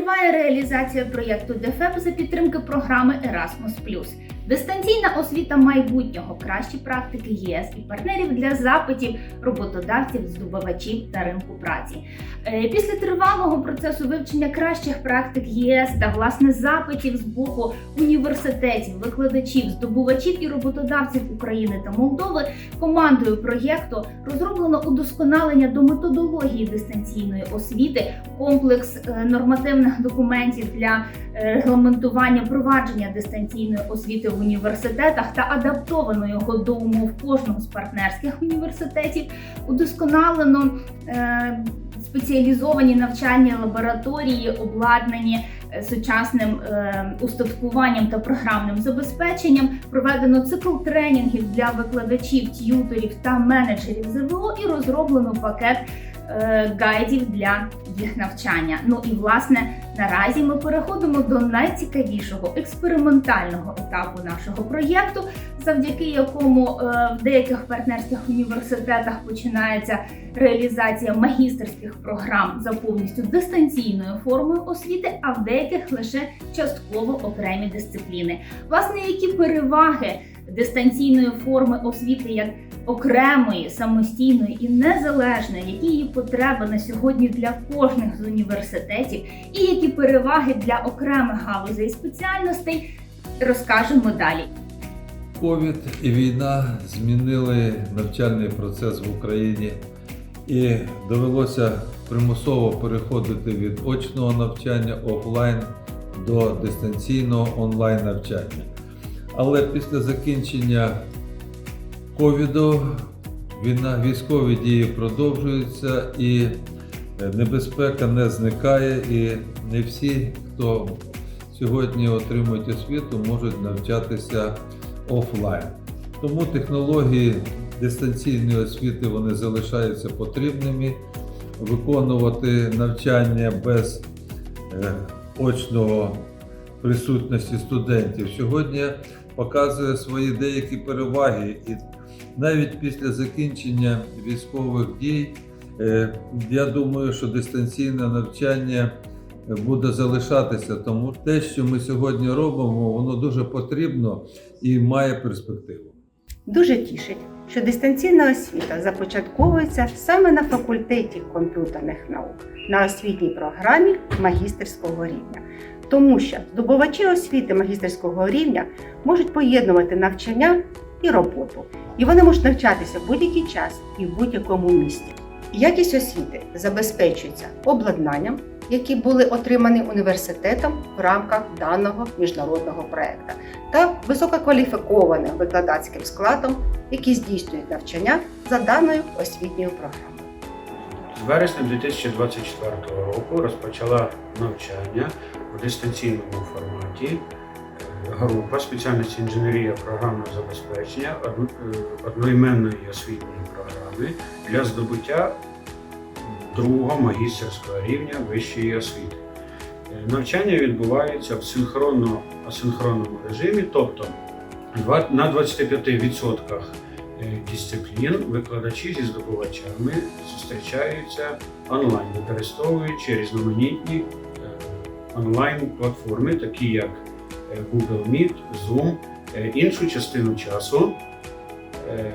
Триває реалізація проєкту ДФЕП за підтримки програми Erasmus+. Дистанційна освіта майбутнього, кращі практики ЄС і партнерів для запитів роботодавців, здобувачів та ринку праці. Е, Після тривалого процесу вивчення кращих практик ЄС та власне запитів з боку університетів, викладачів, здобувачів і роботодавців України та Молдови командою проєкту розроблено удосконалення до методології дистанційної освіти, комплекс е, нормативних документів для е, регламентування провадження дистанційної освіти в університетах та адаптовано його до умов кожного з партнерських університетів, удосконалено е, спеціалізовані навчальні лабораторії, обладнані е, сучасним е, устаткуванням та програмним забезпеченням. Проведено цикл тренінгів для викладачів, т'юторів та менеджерів ЗВО і розроблено пакет гайдів для їх навчання. Ну і власне наразі ми переходимо до найцікавішого експериментального етапу нашого проєкту, завдяки якому е, в деяких партнерських університетах починається реалізація магістерських програм за повністю дистанційною формою освіти, а в деяких лише частково окремі дисципліни. Власне, які переваги дистанційної форми освіти як окремої, самостійної і незалежної, які її потреби на сьогодні для кожних з університетів, і які переваги для окремих галузей і спеціальностей, розкажемо далі. Ковід і війна змінили навчальний процес в Україні і довелося примусово переходити від очного навчання офлайн до дистанційного онлайн навчання. Але після закінчення ковіду війна, військові дії продовжуються і е, небезпека не зникає, і не всі, хто сьогодні отримують освіту, можуть навчатися офлайн. Тому технології дистанційної освіти вони залишаються потрібними. Виконувати навчання без е, очного присутності студентів сьогодні показує свої деякі переваги. І навіть після закінчення військових дій, е, я думаю, що дистанційне навчання буде залишатися. Тому те, що ми сьогодні робимо, воно дуже потрібно і має перспективу. Дуже тішить, що дистанційна освіта започатковується саме на факультеті комп'ютерних наук на освітній програмі магістерського рівня, тому що здобувачі освіти магістерського рівня можуть поєднувати навчання і роботу, і вони можуть навчатися в будь-який час і в будь-якому місті. Якість освіти забезпечується обладнанням, які були отримані університетом в рамках даного міжнародного проекту, та висококваліфікованим викладацьким складом, які здійснюють навчання за даною освітньою програмою. З вересня 2024 року розпочала навчання в дистанційному форматі група спеціальності інженерія програмного забезпечення е, одноіменної освітньої програми для здобуття другого магістерського рівня вищої освіти. Е, Навчання відбувається в синхронно-асинхронному режимі, тобто на 25% е, дисциплін викладачі зі здобувачами зустрічаються онлайн, використовуючи різноманітні онлайн-платформи, такі як Google Meet, Zoom. Е, Іншу частину часу е,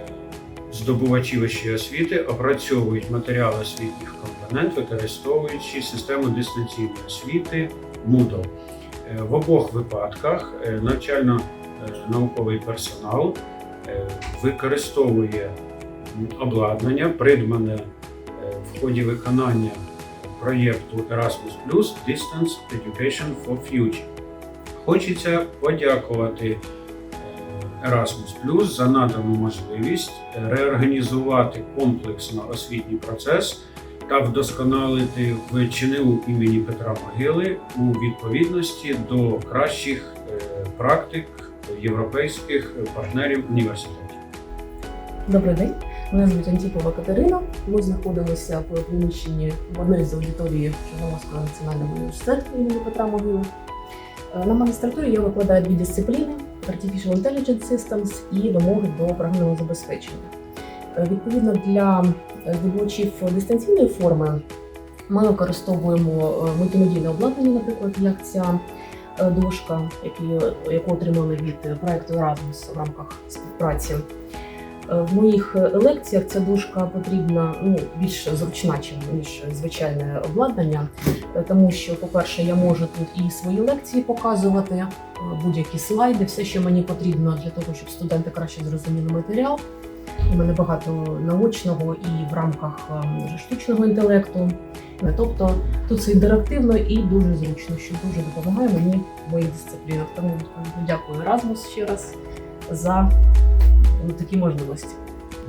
здобувачі вищої освіти опрацьовують матеріали освітніх компонент, використовуючи систему дистанційної освіти Moodle. Е, В обох випадках е, навчально-науковий персонал е, використовує обладнання, придбане е, в ході виконання проєкту Erasmus Distance Education for Future. Хочеться подякувати е, Erasmus за надану можливість е, реорганізувати комплексно освітній процес та вдосконалити в ЧНУ імені Петра Могили у відповідності до кращих е, практик європейських партнерів університетів. Добрий день, мене звуть Антіпова Катерина. Ми знаходимося в приміщенні в одній з аудиторії Чорноморського національного університету імені Петра Могили. На магістратурі я викладаю дві дисципліни: Artificial Intelligence Systems і вимоги до програмного забезпечення. Е, Відповідно для е, здобувачів дистанційної форми Ми використовуємо е, мультимедійне обладнання, наприклад, як ця дошка, яку отримали від проекту Erasmus в рамках співпраці. Е, В моїх е, лекціях ця дошка потрібна ну, більш зручна, ніж звичайне обладнання, е, тому що, по-перше, я можу тут і свої лекції показувати, будь-які слайди, все, що мені потрібно для того, щоб студенти краще зрозуміли матеріал. У мене багато наочного і в рамках штучного інтелекту. Тобто тут це інтерактивно і дуже зручно, що дуже допомагає мені в моїх дисциплінах. Тому дякую Erasmus ще раз за такі можливості.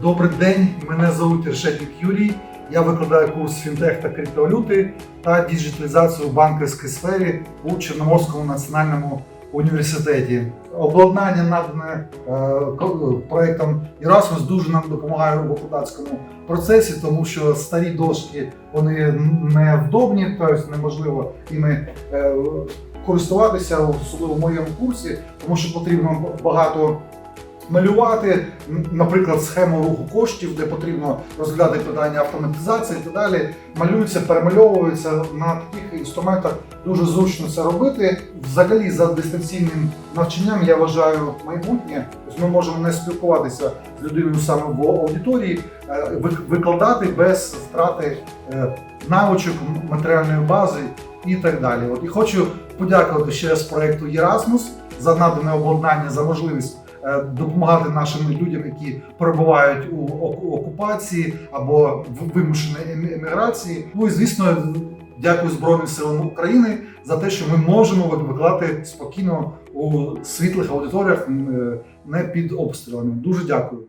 Добрий день, мене звуть Решетник Юрій. Я викладаю курс фінтех та криптовалюти та діджиталізацію в банківській сфері у Чорноморському національному університеті. Обладнання надане е, проектом Erasmus дуже нам допомагає у викладацькому процесі, тому що старі дошки вони невдобні, тобто неможливо іми е, користуватися, особливо в моєму курсі, тому що потрібно багато малювати, наприклад, схему руху коштів, де потрібно розглядати питання автоматизації і так далі. Малюються, перемальовуються на таких інструментах. Дуже зручно це робити. Взагалі, за дистанційним навчанням я вважаю майбутнє. Ми можемо не спілкуватися з людиною саме в аудиторії, е, викладати без втрати е, навичок, матеріальної бази і так далі. От і хочу подякувати ще раз проекту Erasmus за надане обладнання, за можливість допомагати нашим людям, які перебувають у оку- окупації або в вимушеній ем- еміграції. Ну і звісно, дякую Збройним силам України за те, що ми можемо викладати спокійно у світлих аудиторіях, е, не під обстрілами. Дуже дякую.